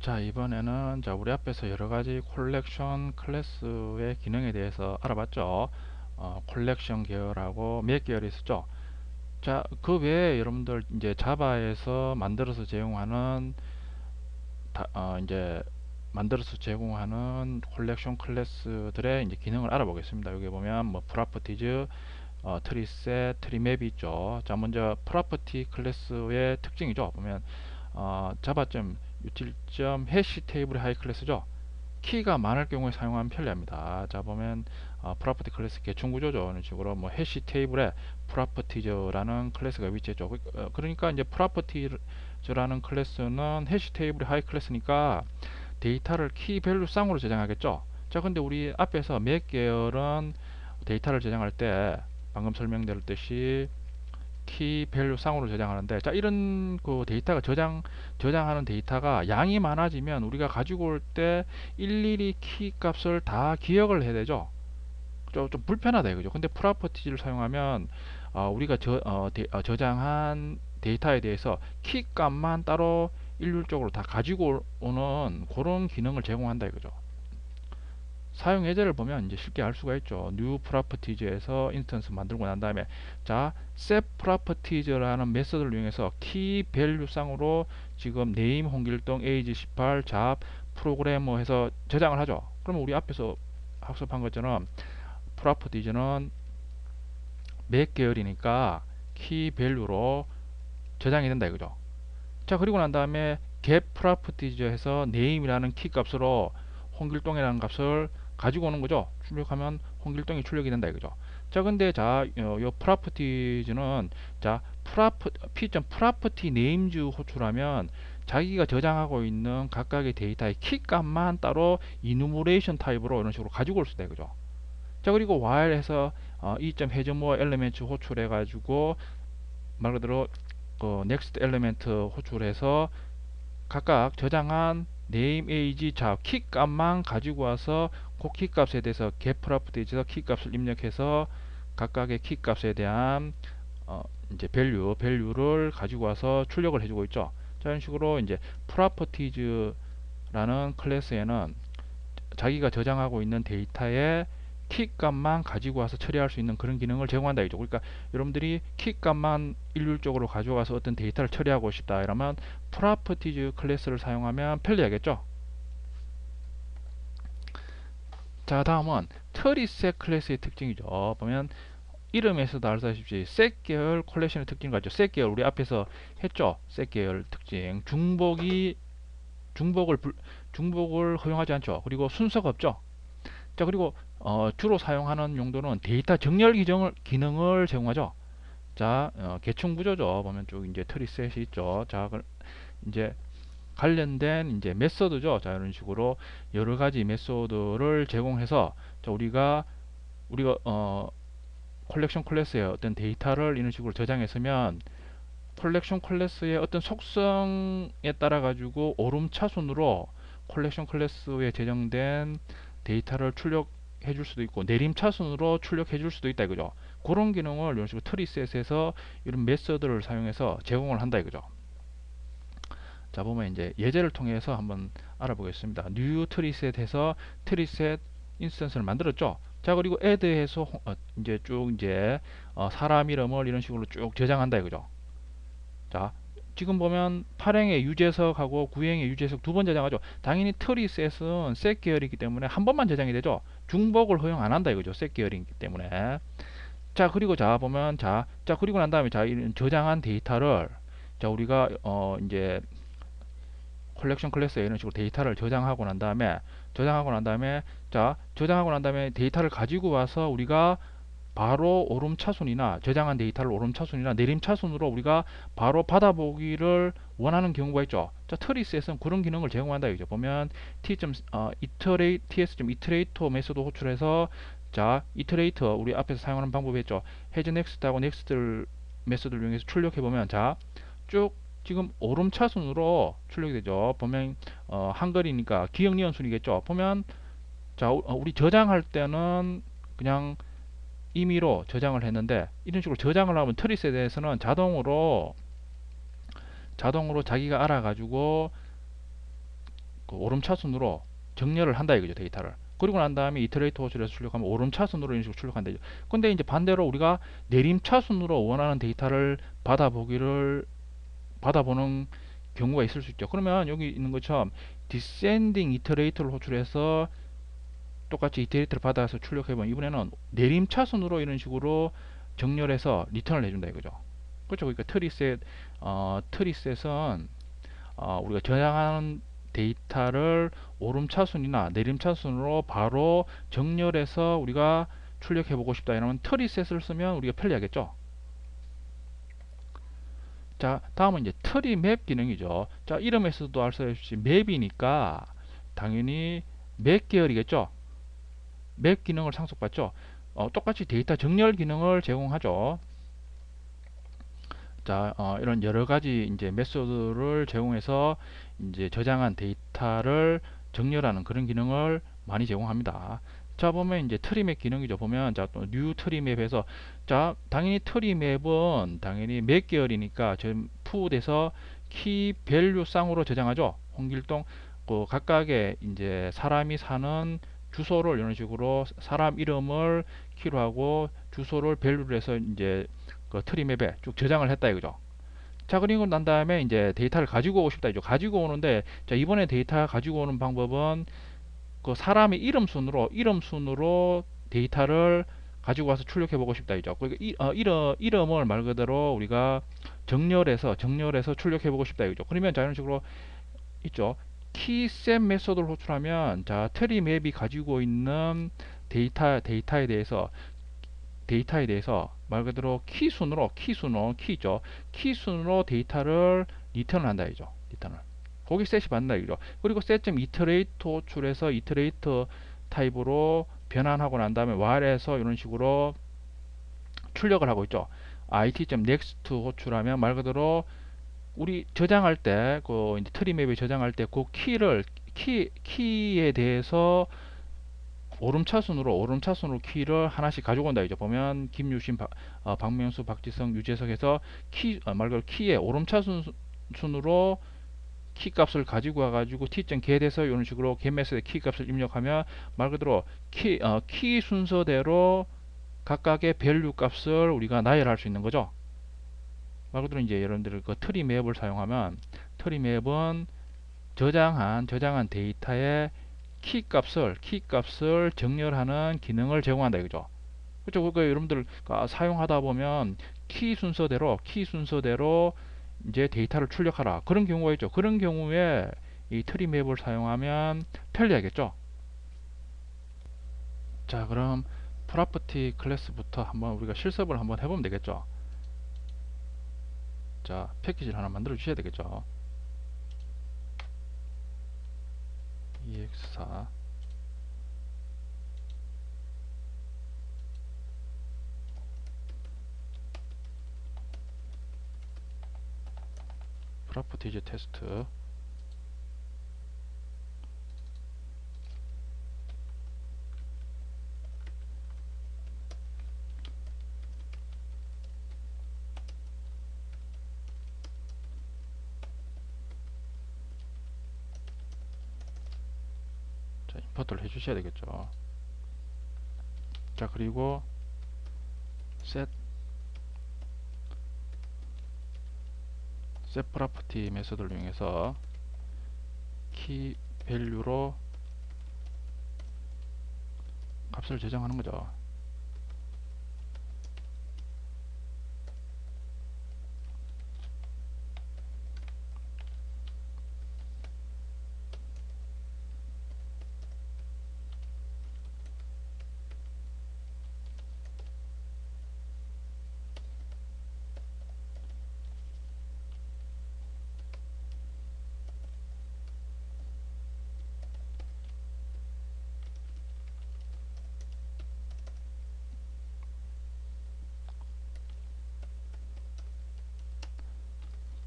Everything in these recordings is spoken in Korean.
자 이번에는 자 우리 앞에서 여러가지 콜렉션 클래스의 기능에 대해서 알아봤죠? 어, 콜렉션 계열하고 몇 계열이 있었죠? 자 그 외에 여러분들 이제 자바에서 만들어서 제공하는 다, 어, 이제 만들어서 제공하는 콜렉션 클래스들의 이제 기능을 알아보겠습니다. 여기 보면 뭐 프로퍼티즈 어, 트리셋 트리맵이 있죠? 자 먼저 프로퍼티 클래스의 특징이죠? 보면 어, 자바 점 유틸점 해시 테이블의 하이 클래스죠. 키가 많을 경우에 사용하면 편리합니다. 자 보면 어, 프로퍼티 클래스 개충 구조죠. 이런 식으로 뭐 해시 테이블에 프로퍼티즈라는 클래스가 위치했죠. 그, 어, 그러니까 이제 프로퍼티즈라는 클래스는 해시 테이블의 하이 클래스니까 데이터를 키 밸류 쌍으로 저장하겠죠. 자 근데 우리 앞에서 몇 계열은 데이터를 저장할 때 방금 설명드렸듯이 키 밸류 쌍으로 저장하는데 자 이런 그 데이터가 저장 저장하는 데이터가 양이 많아지면 우리가 가지고 올 때 일일이 키 값을 다 기억을 해야 되죠? 좀, 좀 불편하다 이거죠. 근데 프로퍼티즈를 사용하면 어, 우리가 저, 어, 데, 어, 저장한 데이터에 대해서 키 값만 따로 일률적으로 다 가지고 오는 그런 기능을 제공한다 이거죠 사용 예제를 보면 이제 쉽게 알 수가 있죠. new properties에서 인스턴스 만들고 난 다음에 자 set properties라는 메서드를 이용해서 key value 쌍으로 지금 name 홍길동 age 18 잡 프로그래머 해서 저장을 하죠. 그러면 우리 앞에서 학습한 것처럼 properties는 몇 계열이니까 key value로 저장이 된다 이거죠. 자 그리고 난 다음에 get properties 해서 name이라는 키 값으로 홍길동이라는 값을 가지고 오는 거죠. 출력하면 홍길동이 출력이 된다 이거죠. 자, 근데 자, 요, 요 프로퍼티즈는 자, 프라프 p.property 프로퍼티 네임즈 호출하면 자기가 저장하고 있는 각각의 데이터의 키 값만 따로 이누머레이션 타입으로 이런 식으로 가지고 올수 있다 이거죠. 자, 그리고 while에서 어, 이점 해저모 엘리멘트 호출해 가지고 말 그대로 그 next 엘리멘트 호출해서 각각 저장한 name age 자키 값만 가지고 와서 그키 값에 대해서 properties에서 키 값을 입력해서 각각의 키 값에 대한 어 이제 value value를 가지고 와서 출력을 해주고 있죠. 자 이런 식으로 이제 properties라는 클래스에는 자기가 저장하고 있는 데이터의 키 값만 가지고 와서 처리할 수 있는 그런 기능을 제공한다 이죠. 그러니까 여러분들이 키 값만 일률적으로 가져와서 어떤 데이터를 처리하고 싶다 이러면 properties 클래스를 사용하면 편리하겠죠. 자 다음은 트리셋 클래스의 특징이죠. 보면 이름에서도 알다시피 셋 계열 콜렉션의 특징 같죠. 셋 계열 우리 앞에서 했죠. 셋 계열 특징 중복이 중복을 중복을 허용하지 않죠. 그리고 순서가 없죠. 자 그리고 어, 주로 사용하는 용도는 데이터 정렬 기능을, 기능을 제공하죠. 자, 어, 계층 구조죠. 보면 쭉 이제 트리셋이 있죠. 자, 그, 이제 관련된 이제 메소드죠. 자, 이런 식으로 여러 가지 메소드를 제공해서 자, 우리가 우리가 어 콜렉션 클래스의 어떤 데이터를 이런 식으로 저장했으면 콜렉션 클래스의 어떤 속성에 따라 가지고 오름차순으로 콜렉션 클래스에 제정된 데이터를 출력해 줄 수도 있고 내림차순으로 출력해 줄 수도 있다 이거죠 그런 기능을 이런 식으로 트리셋에서 이런 메서드를 사용해서 제공을 한다 이거죠 자 보면 이제 예제를 통해서 한번 알아보겠습니다 new 트리셋에서 트리셋 인스턴스를 만들었죠 자 그리고 add해서 어, 이제 쭉 이제 어, 사람 이름을 이런 식으로 쭉 저장한다 이거죠 자 지금 보면 8행의 유재석하고 9행의 유재석 두 번 저장하죠. 당연히 트리셋은 셋 계열이기 때문에 한 번만 저장이 되죠. 중복을 허용 안 한다 이거죠. 셋 계열이기 때문에. 자 그리고 자 보면 자, 자 그리고 난 다음에 자 이런 저장한 데이터를 자 우리가 어 이제 컬렉션 클래스에 이런 식으로 데이터를 저장하고 난 다음에 저장하고 난 다음에 자 저장하고 난 다음에 데이터를 가지고 와서 우리가 바로 오름차순이나 저장한 데이터를 오름차순이나 내림차순으로 우리가 바로 받아보기를 원하는 경우가 있죠. 자, 트리스에서는 그런 기능을 제공한다 이죠. 보면 t. 어, iterate, ts.iterator 메소드 호출해서 자, iterator 우리 앞에서 사용하는 방법이 있죠. has next하고 next를 메소드를 이용해서 출력해 보면 자, 쭉 지금 오름차순으로 출력이 되죠. 보면 어, 한글이니까 기억 니은 순이겠죠. 보면 자, 어, 우리 저장할 때는 그냥 임의로 저장을 했는데 이런 식으로 저장을 하면 트리스에 대해서는 자동으로 자동으로 자기가 알아가지고 그 오름차순으로 정렬을 한다 이거죠 데이터를 그리고 난 다음에 이터레이터 호출해서 출력하면 오름차순으로 이런 식으로 출력한다 이죠 근데 이제 반대로 우리가 내림차순으로 원하는 데이터를 받아보기를 받아보는 경우가 있을 수 있죠. 그러면 여기 있는 것처럼 descending 이터레이터를 호출해서 똑같이 이터레이터를 받아서 출력해보면 이번에는 내림차순으로 이런 식으로 정렬해서 리턴을 해준다 이거죠. 그렇죠? 그러니까 트리셋 어, 트리셋은 어, 우리가 저장하는 데이터를 오름차순이나 내림차순으로 바로 정렬해서 우리가 출력해 보고 싶다 이러면 트리셋을 쓰면 우리가 편리하겠죠 자 다음은 이제 트리 맵 기능이죠. 자 이름에서도 알수 없이 맵이니까 당연히 맵 계열이겠죠? 맵 기능을 상속받죠? 어, 똑같이 데이터 정렬 기능을 제공하죠. 자, 어, 이런 여러 가지 이제 메소드를 제공해서 이제 저장한 데이터를 정렬하는 그런 기능을 많이 제공합니다. 자, 보면 이제 트리맵 기능이죠. 보면 자, 또뉴 트리맵에서 자, 당연히 트리맵은 당연히 몇 계열이니까 지금 푸드에서 키 밸류 쌍으로 저장하죠. 홍길동 그 각각의 이제 사람이 사는 주소를 이런 식으로 사람 이름을 키로 하고 주소를 밸류를 해서 이제 그 트리맵에 쭉 저장을 했다 이거죠. 자 그리고 난 다음에 이제 데이터를 가지고 오고 싶다 이죠. 가지고 오는데 자 이번에 데이터 가지고 오는 방법은 그 사람의 이름 순으로 이름 순으로 데이터를 가지고 와서 출력해 보고 싶다 이죠. 그 이, 어, 이름 이름을 말 그대로 우리가 정렬해서 정렬해서 출력해 보고 싶다 이죠. 그러면 자 이런 식으로 있죠. 키셋 메소드를 호출하면 자 트리 맵이 가지고 있는 데이터 데이터에 대해서 데이터에 대해서 말 그대로 키 순으로 키 순으로 키죠 키 순으로 데이터를 리턴을 한다 이죠 리턴을 거기 셋이 받는다 이죠 그리고 셋점 이터레이터 호출해서 이터레이터 타입으로 변환하고 난 다음에 while에서 이런 식으로 출력을 하고 있죠. It.next 호출하면 말 그대로 우리 저장할 때 그 트리맵에 저장할 때 그 키를 키 키에 대해서 오름차순으로 오름차순으로 키를 하나씩 가지고 온다 이제 보면 김유신 박, 어, 박명수 박지성 유재석 해서 키말 어, 그대로 키에 오름차순으로 키 값을 가지고 와가지고 t.get에서 점 이런 식으로 get메스의 키 값을 입력하면 말 그대로 키, 어, 키 순서대로 각각의 밸류 값을 우리가 나열할 수 있는 거죠. 말 그대로 이제 여러분들 그 트리 맵을 사용하면 트리 맵은 저장한 저장한 데이터의 키 값을 키 값을 정렬하는 기능을 제공한다 이거죠. 그렇죠. 그러니까 여러분들 사용하다 보면 키 순서대로 키 순서대로 이제 데이터를 출력하라 그런 경우가 있죠. 그런 경우에 이 트리 맵을 사용하면 편리하겠죠. 자 그럼 프로퍼티 클래스부터 한번 우리가 실습을 한번 해보면 되겠죠. 자 패키지를 하나 만들어 주셔야 되겠죠. EX4 프로퍼티즈 테스트. 임포트를 해주셔야 되겠죠. 자 그리고 set property 메소드를 이용해서 키 밸류로 값을 저장하는 거죠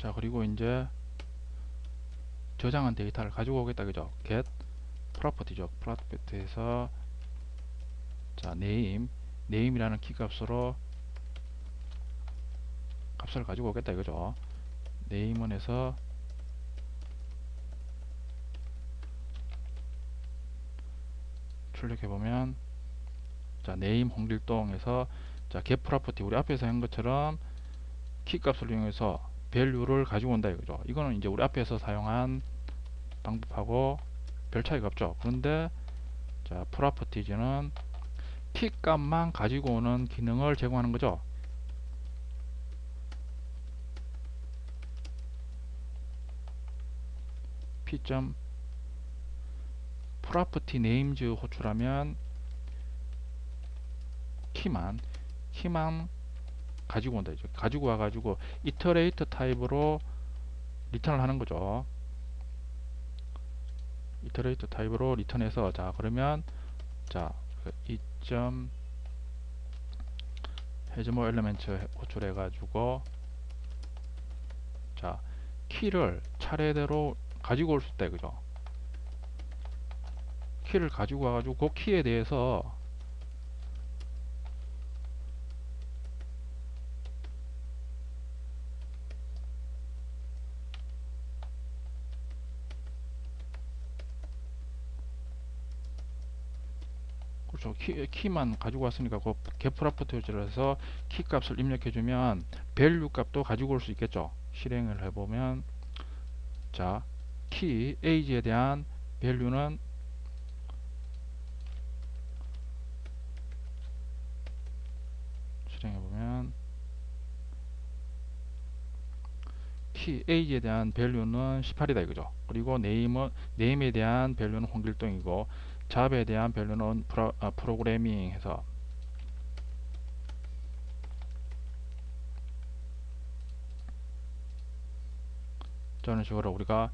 자 그리고 이제 저장한 데이터를 가지고 오겠다 그죠? Get property죠. Property에서 자 name name이라는 키값으로 값을 가지고 오겠다 이거죠. Name원에서 출력해 보면 자 네임 홍길동에서 자 get property 우리 앞에서 한 것처럼 키 값을 이용해서 밸류를 가지고 온다 이거죠 이거는 이제 우리 앞에서 사용한 방법하고 별 차이가 없죠 그런데 자 프로퍼티즈는 키 값만 가지고 오는 기능을 제공하는 거죠 p. property names 호출하면 키만 키만 가지고 온다 이죠. 가지고 와 가지고 iterate 타입으로 리턴을 하는 거죠. iterate 타입으로 리턴해서 자 그러면 자 2점 해즈모 엘리멘트 호출해 가지고 자 키를 차례대로 가지고 올 수 있다 이거죠. 키를 가지고 와가지고 그 키에 대해서 그렇죠. 키, 키만 가지고 왔으니까 그 getProperty를 해서 키 값을 입력해 주면 value 값도 가지고 올 수 있겠죠. 실행을 해보면 자, 키 age에 대한 value는 실행해 보면 키 age에 대한 value는 18이다 이거죠. 그리고 name은 name에 대한 value는 홍길동이고 잡에 대한 value는 프로, 아, 프로그래밍 해서 저는 식으로 우리가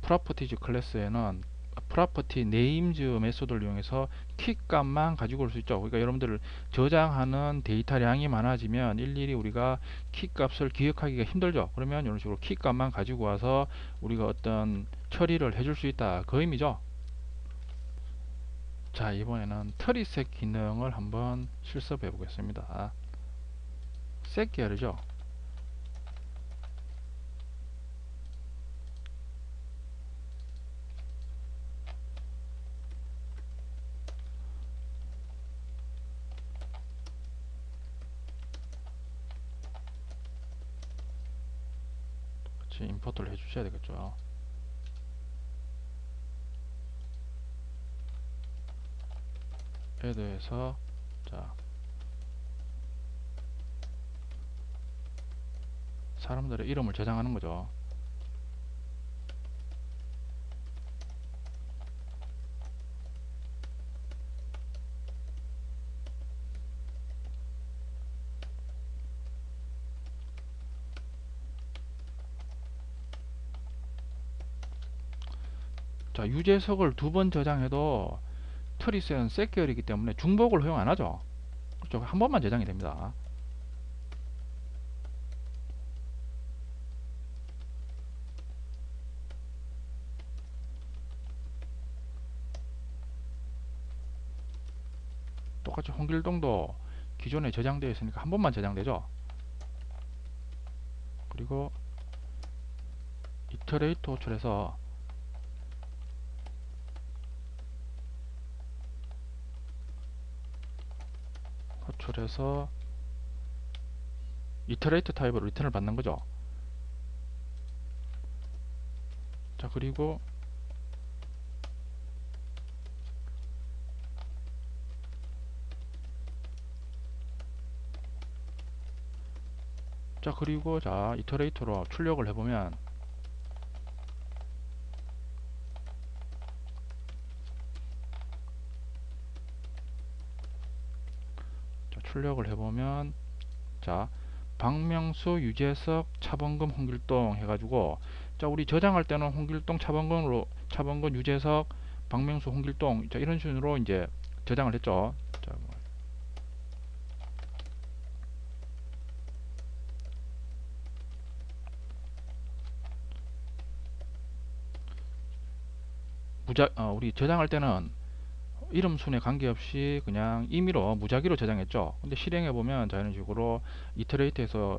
프로퍼티즈 클래스에는 프로퍼티 네임즈 메소드를 이용해서 키 값만 가지고 올 수 있죠. 그러니까 여러분들 저장하는 데이터량이 많아지면 일일이 우리가 키 값을 기억하기가 힘들죠. 그러면 이런 식으로 키 값만 가지고 와서 우리가 어떤 처리를 해줄 수 있다. 그 의미죠. 자 이번에는 트리셋 기능을 한번 실습해 보겠습니다. 셋 계열이죠. 같이 임포트를 해 주셔야 되겠죠 add에서 자 사람들의 이름을 저장하는 거죠. 자 유재석을 두 번 저장해도 트리스는 셋 계열이기 때문에 중복을 허용 안하죠. 그렇죠. 한 번만 저장이 됩니다. 똑같이 홍길동도 기존에 저장되어 있으니까 한 번만 저장되죠. 그리고 이터레이터 호출해서 호출해서 이터레이트 타입으로 리턴을 받는 거죠. 자 그리고 자 그리고 자 이터레이터로 출력을 해보면 출력을 해보면 자 박명수, 유재석, 차범금, 홍길동 해가지고 자 우리 저장할 때는 홍길동, 차범금으로 차범금, 유재석, 박명수, 홍길동 자 이런 식으로 이제 저장을 했죠. 자, 뭐. 무자 어, 우리 저장할 때는 이름 순에 관계없이 그냥 임의로 무작위로 저장했죠. 근데 실행해 보면 자 이런 식으로 이터레이트해서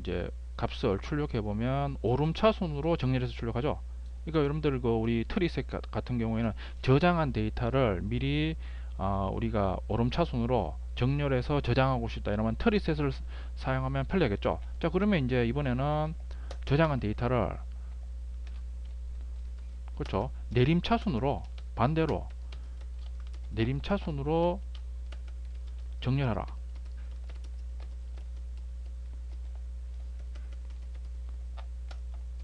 이제 값을 출력해 보면 오름차순으로 정렬해서 출력하죠. 그러니까 여러분들 그 우리 트리셋 가- 같은 경우에는 저장한 데이터를 미리 어, 우리가 오름차순으로 정렬해서 저장하고 싶다 이러면 트리셋을 스- 사용하면 편리하겠죠. 자 그러면 이제 이번에는 저장한 데이터를 그렇죠. 내림차순으로 반대로 내림차순으로 정렬하라.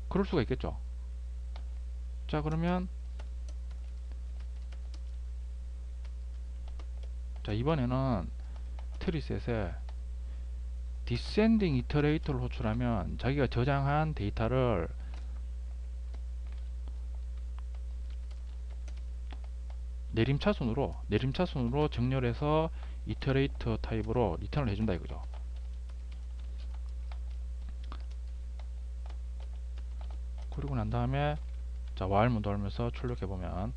그럴 수가 있겠죠. 자 그러면 자 이번에는 트리셋에 디센딩 이터레이터를 호출하면 자기가 저장한 데이터를 내림차순으로 내림차순으로 정렬해서 이터레이터 타입으로 리턴을 해준다 이거죠. 그리고 난 다음에 자 while 모드 하면서 출력해 보면.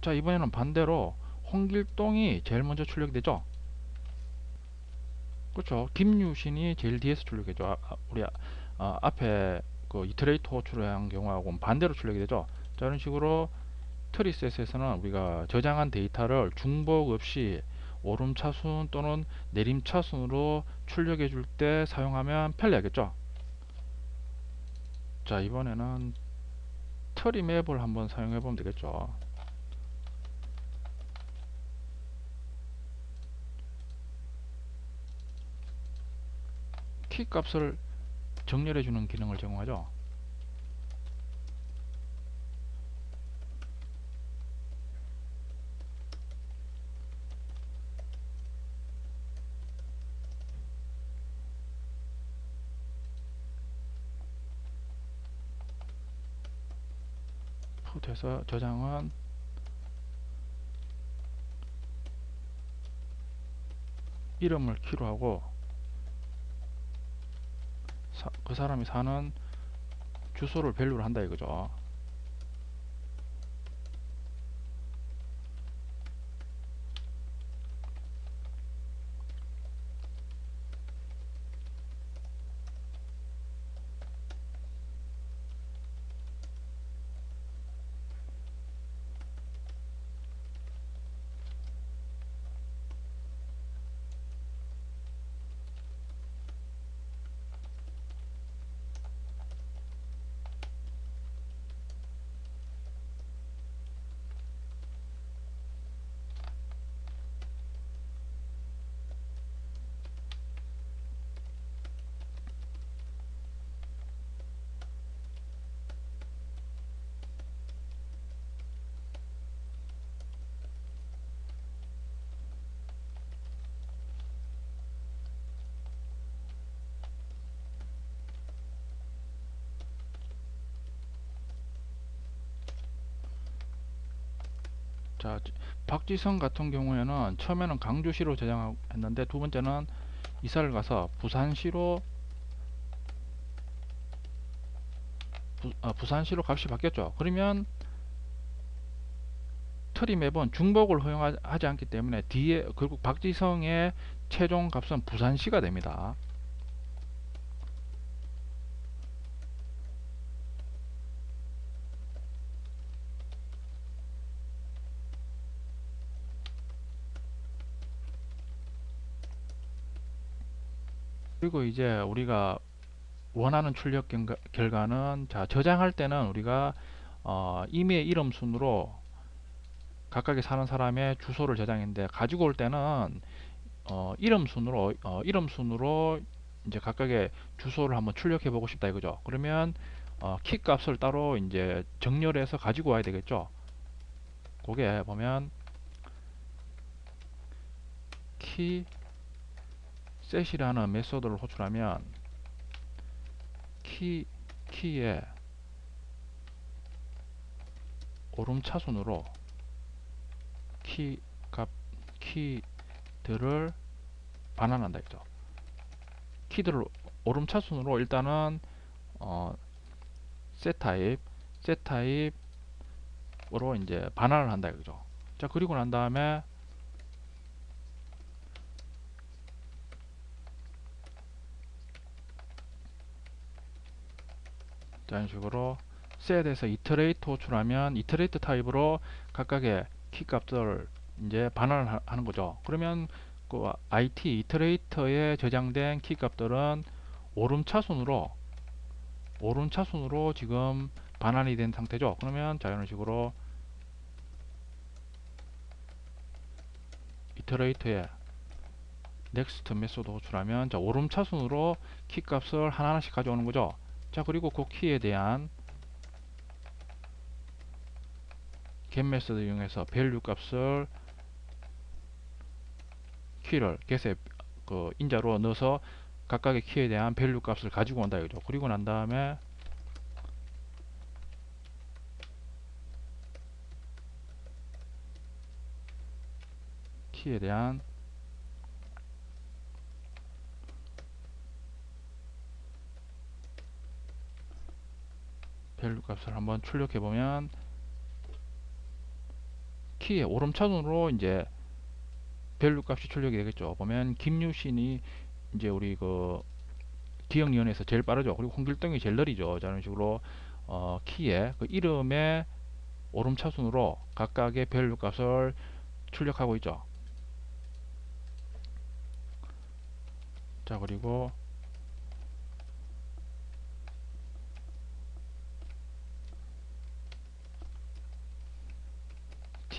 자 이번에는 반대로 홍길동이 제일 먼저 출력이 되죠? 그렇죠. 김유신이 제일 뒤에서 출력해죠 아, 아, 우리 아, 아, 앞에 그 이터레이터 호출한 경우하고는 반대로 출력이 되죠. 자 이런 식으로 트리셋에서는 우리가 저장한 데이터를 중복 없이 오름차순 또는 내림차순으로 출력해 줄 때 사용하면 편리하겠죠. 자 이번에는 트리 맵을 한번 사용해 보면 되겠죠. 키 값을 정렬해 주는 기능을 제공하죠. 푸드에서 저장은 이름을 키로 하고 사- 그 사람이 사는 주소를 밸류를 한다 이거죠 자 박지성 같은 경우에는 처음에는 강주시로 저장했는데 두 번째는 이사를 가서 부산시로 부, 아, 부산시로 값이 바뀌었죠. 그러면 트리 맵은 중복을 허용하지 않기 때문에 뒤에 결국 박지성의 최종 값은 부산시가 됩니다 그리고 이제 우리가 원하는 출력 경가- 결과 는 자 저장할 때는 우리가 어, 이메일 이름 순으로 각각의 사는 사람의 주소를 저장했는데 가지고 올 때는 어, 이름 순으로 어, 이름 순으로 이제 각각의 주소를 한번 출력해 보고 싶다 이거죠. 그러면 어, 키 값을 따로 이제 정렬해서 가지고 와야 되겠죠. 그게 보면 키 set이라는 메소드를 호출하면 키 키에 오름차순으로 키 값 키들을 반환한다 했죠. 키들을 오름차순으로 일단은 어, 타입, set 타입으로 이제 반환을 한다 이거죠. 자 그리고 난 다음에 이런 식으로 set에서 iterate 호출하면 iterate 타입으로 각각의 키 값을 이제 반환을 하- 하는 거죠. 그러면 그 IT 이터레이터에 저장된 키 값들은 오름차순으로 오름차순으로 지금 반환이 된 상태죠. 그러면 자 이런 식으로 이터레이터에 넥스트 메소드 호출하면 자 오름차순으로 키 값을 하나하나씩 가져오는 거죠. 자 그리고 그 키에 대한 get 메소드 이용해서 value 값을 키를 get에 그 인자로 넣어서 각각의 키에 대한 value 값을 가지고 온다 이거죠. 그리고 난 다음에 키에 대한 value 값을 한번 출력해 보면 키의 오름차순으로 이제 밸류 값이 출력이 되겠죠. 보면 김유신이 이제 우리 그 기억연에서 제일 빠르죠. 그리고 홍길동이 제일 느리죠. 자, 이런 식으로 어, 키의 그 이름의 오름차순으로 각각의 밸류 값을 출력하고 있죠. 자, 그리고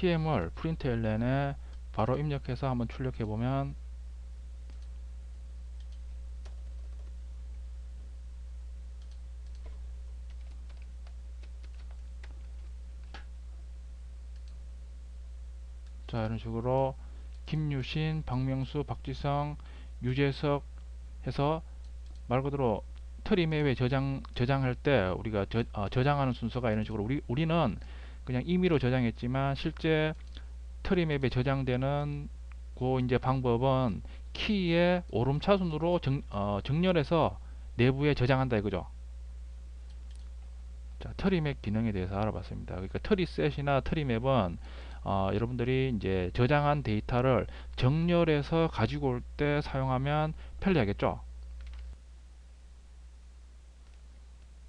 tm을 println에 바로 입력해서 한번 출력해 보면 자 이런 식으로 김유신, 박명수, 박지성, 유재석 해서 말 그대로 트리맵에 저장 저장할 때 우리가 저, 어, 저장하는 순서가 이런 식으로 우리 우리는 그냥 임의로 저장했지만 실제 트리맵에 저장되는 그 이제 방법은 키의 오름차순으로 정, 어, 정렬해서 내부에 저장한다 이거죠. 자, 트리맵 기능에 대해서 알아봤습니다. 그러니까 트리셋이나 트리맵은 어, 여러분들이 이제 저장한 데이터를 정렬해서 가지고 올 때 사용하면 편리하겠죠.